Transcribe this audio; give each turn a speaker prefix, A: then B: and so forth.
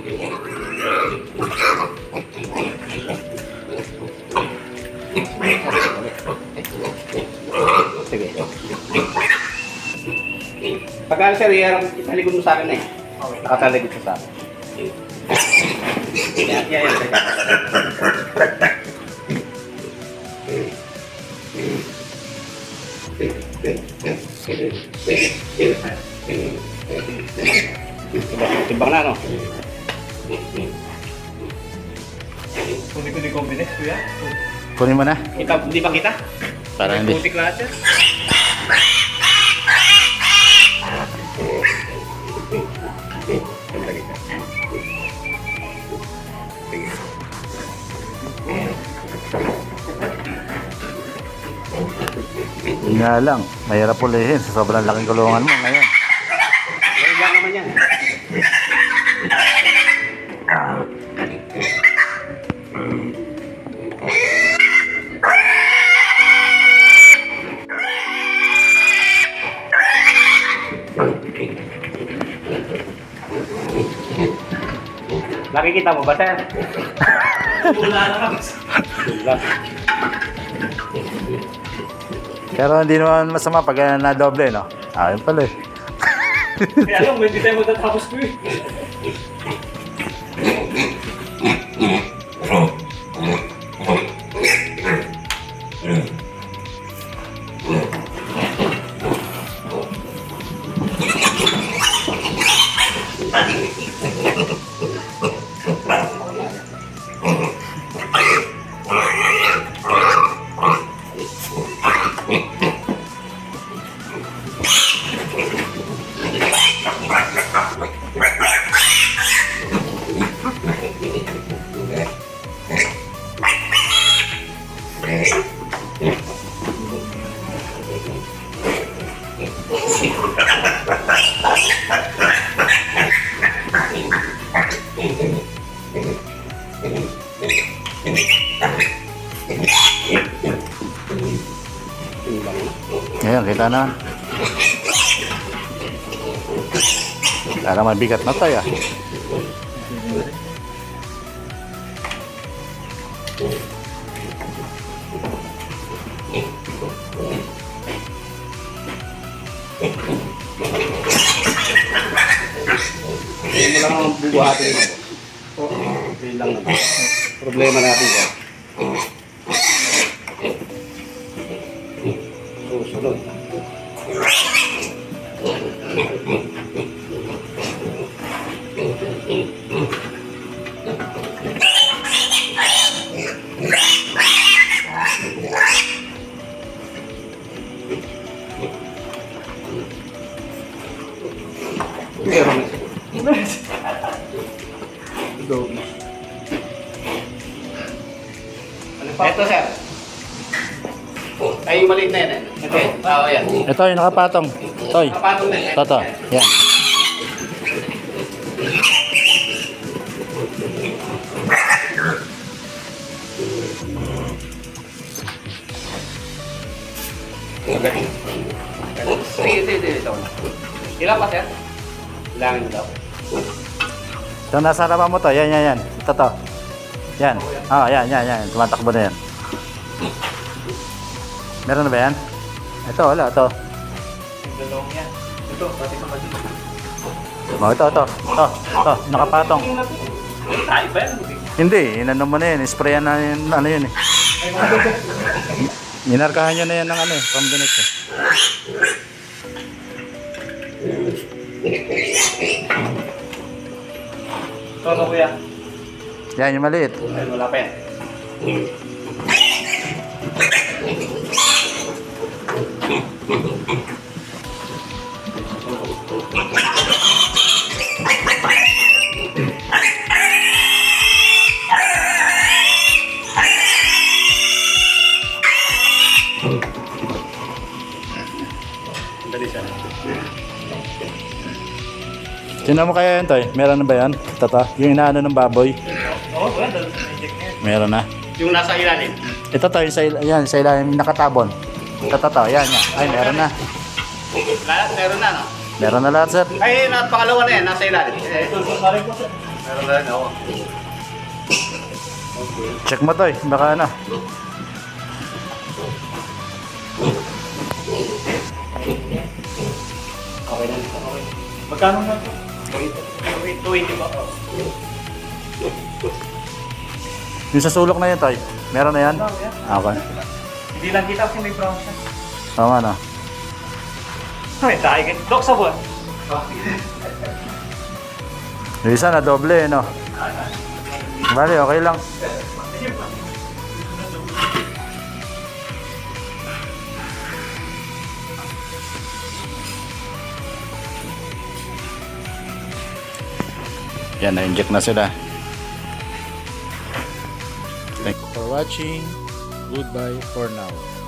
A: Sige. Pagka sir, iharap italikod mo sa akin eh. Nakatalikod siya sa akin. Yan, yan, yan. timbang na, no?
B: Hindi ko di confidence, kuya.
C: Kunin mo na.
A: Kita, hindi ba kita?
C: Para hindi.
A: Putik lahat yan.
C: Yun nga lang, mahirap ulihin sa sobrang laking kulungan mo. Ngayon
A: Nakikita mo ba, sir?
B: Wala na.
A: Wala.
C: Pero hindi naman masama pag uh, na-doble, no? Ah, yun pala eh.
B: Kaya alam mo, hindi tayo matatapos ko eh.
C: Ngayon, kita na. Para mabigat na tayo. ah.
A: Hindi mo lang ang bubuhatin mo. Hindi lang naman. Problema natin yan. Susunod. Doble. Ito, sir. Ay, yung maliit na yan. eh. Okay. Oo, yan.
C: Ito, yung nakapatong. Toy.
A: Kapatong na yan.
C: Toto. Yan.
A: Okay. Sige, sige, sige. Ito. Ilan pa, sir? Mo daw.
C: Ito, nasa harapan mo to. Yan, yan, yan. Ito to. Yan. Ah, yan, yan, yan. Tumatakbo na yan. Meron na ba yan? Ito, wala. Ito.
B: Dalawang yan. Ito, pati pa pati.
C: Oh, ito, ito. Ito, ito. Nakapatong.
B: Tayo ba yan?
C: Hindi, inano mo na yun. Sprayan na yun, ano yun eh. Minarkahan nyo na yan ng ano eh, pambinet eh.
A: Kuya.
C: Yan, yung maliit.
A: Ay, wala pa yan. Dali siya.
C: Sino mo kaya yan, Toy? Meron na ba yan? Tata? Yung inaano ng baboy?
B: Oo, na yan.
C: Meron na.
A: Yung nasa ilalim.
C: Ito to, yung sa, il- yan, sa ilalim, yung nakatabon. Ito to, yan, yan. Ay, meron na.
A: Lahat, meron na, no?
C: Meron na lahat, sir.
A: Ay, napakalawa na yan, nasa ilalim. Eh.
B: Meron lang ako.
C: Check mo to eh. Baka ano.
A: Okay na. Okay.
B: Magkano na ito?
A: 280 ba?
C: Yung sa sulok na yun, Toy. Meron na yan? Okay.
B: Hindi lang kita kasi may brown siya.
C: Tama na.
B: Ay, dahil ka. Dok, sabon.
C: Yung isa na doble no? Bali, okay lang. Yan, na-inject na sila. Thank you for watching. Goodbye for now.